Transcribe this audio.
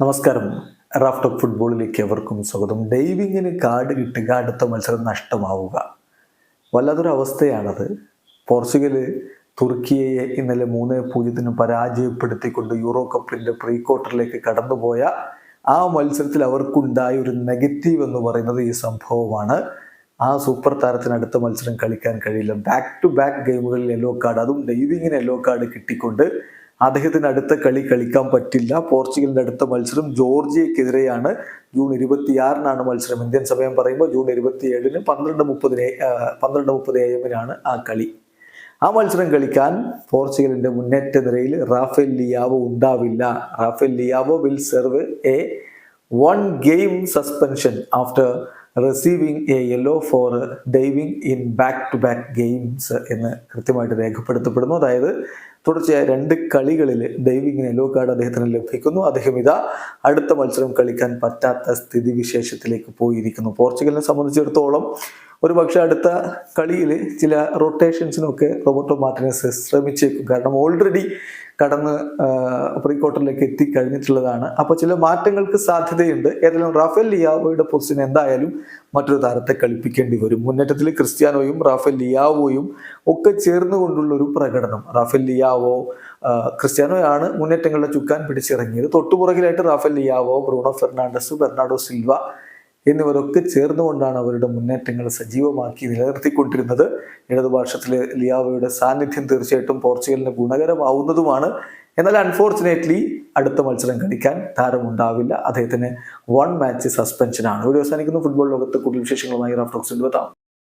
നമസ്കാരം. റാഫ്റ്റർ ഫുട്ബോളിലേക്ക് എവർക്കും സ്വാഗതം. ഡൈവിങ്ങിന് കാർഡ് കിട്ടുക അടുത്ത മത്സരം നഷ്ടമാവുക. വല്ലാത്തൊരു അവസ്ഥയാണത്. പോർച്ചുഗൽ തുർക്കിയെ ഇന്നലെ മൂന്ന് പൂജ്യത്തിന് പരാജയപ്പെടുത്തിക്കൊണ്ട് യൂറോ കപ്പിന്റെ പ്രീ ക്വാർട്ടറിലേക്ക് കടന്നുപോയ ആ മത്സരത്തിൽ അവർക്കുണ്ടായ ഒരു നെഗറ്റീവ് എന്ന് പറയുന്നത് ഈ സംഭവമാണ്. ആ സൂപ്പർ താരത്തിന് അടുത്ത മത്സരം കളിക്കാൻ കഴിയില്ല. ബാക്ക് ടു ബാക്ക് ഗെയിമുകളിൽ യെല്ലോ കാർഡ് അതും ഡൈവിങ്ങിന് യെല്ലോ കാർഡ് കിട്ടിക്കൊണ്ട് അദ്ദേഹത്തിന് അടുത്ത കളി കളിക്കാൻ പറ്റില്ല. പോർച്ചുഗലിന്റെ അടുത്ത മത്സരം ജോർജിയക്കെതിരെയാണ്. ജൂൺ ഇരുപത്തിയാറിനാണ് മത്സരം. ഇന്ത്യൻ സമയം പറയുമ്പോൾ ജൂൺ ഇരുപത്തിയേഴിന് പന്ത്രണ്ട് മുപ്പതിന് പന്ത്രണ്ട് മുപ്പത് എ എമ്മിനാണ് ആ കളി. ആ മത്സരം കളിക്കാൻ പോർച്ചുഗലിന്റെ മുന്നേറ്റ നിരയിൽ റാഫേൽ ലിയാവോ ഉണ്ടാവില്ല. Rafael Leao will serve a one game suspension after receiving a yellow for diving in back to back games എന്ന് കൃത്യമായിട്ട് രേഖപ്പെടുത്തപ്പെടുന്നു. അതായത് തുടർച്ചയായ രണ്ട് കളികളിൽ ഡൈവിങ്ങിന് യെല്ലോ കാർഡ് അദ്ദേഹത്തിന് ലഭിക്കുന്നു. അദ്ദേഹം ഇതാ അടുത്ത മത്സരം കളിക്കാൻ പറ്റാത്ത സ്ഥിതിവിശേഷത്തിലേക്ക് പോയിരിക്കുന്നു. പോർച്ചുഗലിനെ സംബന്ധിച്ചിടത്തോളം ഒരു പക്ഷേ അടുത്ത കളിയിൽ ചില റൊട്ടേഷൻസിനൊക്കെ റോബർട്ടോ മാർട്ടിനസ് ശ്രമിച്ചേക്കും. കാരണം ഓൾറെഡി കടന്ന് പ്രീ ക്വാർട്ടറിലേക്ക് എത്തിക്കഴിഞ്ഞിട്ടുള്ളതാണ്. അപ്പോൾ ചില മാറ്റങ്ങൾക്ക് സാധ്യതയുണ്ട്. ഏതായാലും റാഫേൽ ലിയാവോയുടെ പൊസിഷൻ എന്തായാലും മറ്റൊരു താരത്തെ കളിപ്പിക്കേണ്ടി വരും. മുന്നേറ്റത്തിൽ ക്രിസ്ത്യാനോയും റാഫേൽ ലിയാവോയും ഒക്കെ ചേർന്നുകൊണ്ടുള്ളൊരു പ്രകടനം. റാഫേൽ ലിയാവോ ക്രിസ്ത്യാനോയാണ് മുന്നേറ്റങ്ങളുടെ ചുക്കാൻ പിടിച്ചിറങ്ങിയത്. തൊട്ടുപുറകിലായിട്ട് Rafael Leao Bruno Fernandes Bernardo Silva എന്നിവരൊക്കെ ചേർന്നുകൊണ്ടാണ് അവരുടെ മുന്നേറ്റങ്ങൾ സജീവമാക്കി നിലനിർത്തിക്കൊണ്ടിരുന്നത്. ഇടതുപക്ഷത്തിലെ ലിയാവയുടെ സാന്നിധ്യം തീർച്ചയായിട്ടും പോർച്ചുഗലിന് ഗുണകരമാവുന്നതുമാണ്. എന്നാൽ അൺഫോർച്ചുനേറ്റ്ലി അടുത്ത മത്സരം കളിക്കാൻ താരമുണ്ടാവില്ല. അദ്ദേഹത്തിന് വൺ മാച്ച് സസ്പെൻഷനാണ് ഇവിടെ അവസാനിക്കുന്ന ഫുട്ബോൾ ലോകത്ത് കൂടുതൽ വിശേഷങ്ങളുമായി റാഫ്റ്റോക്സ് എത്താം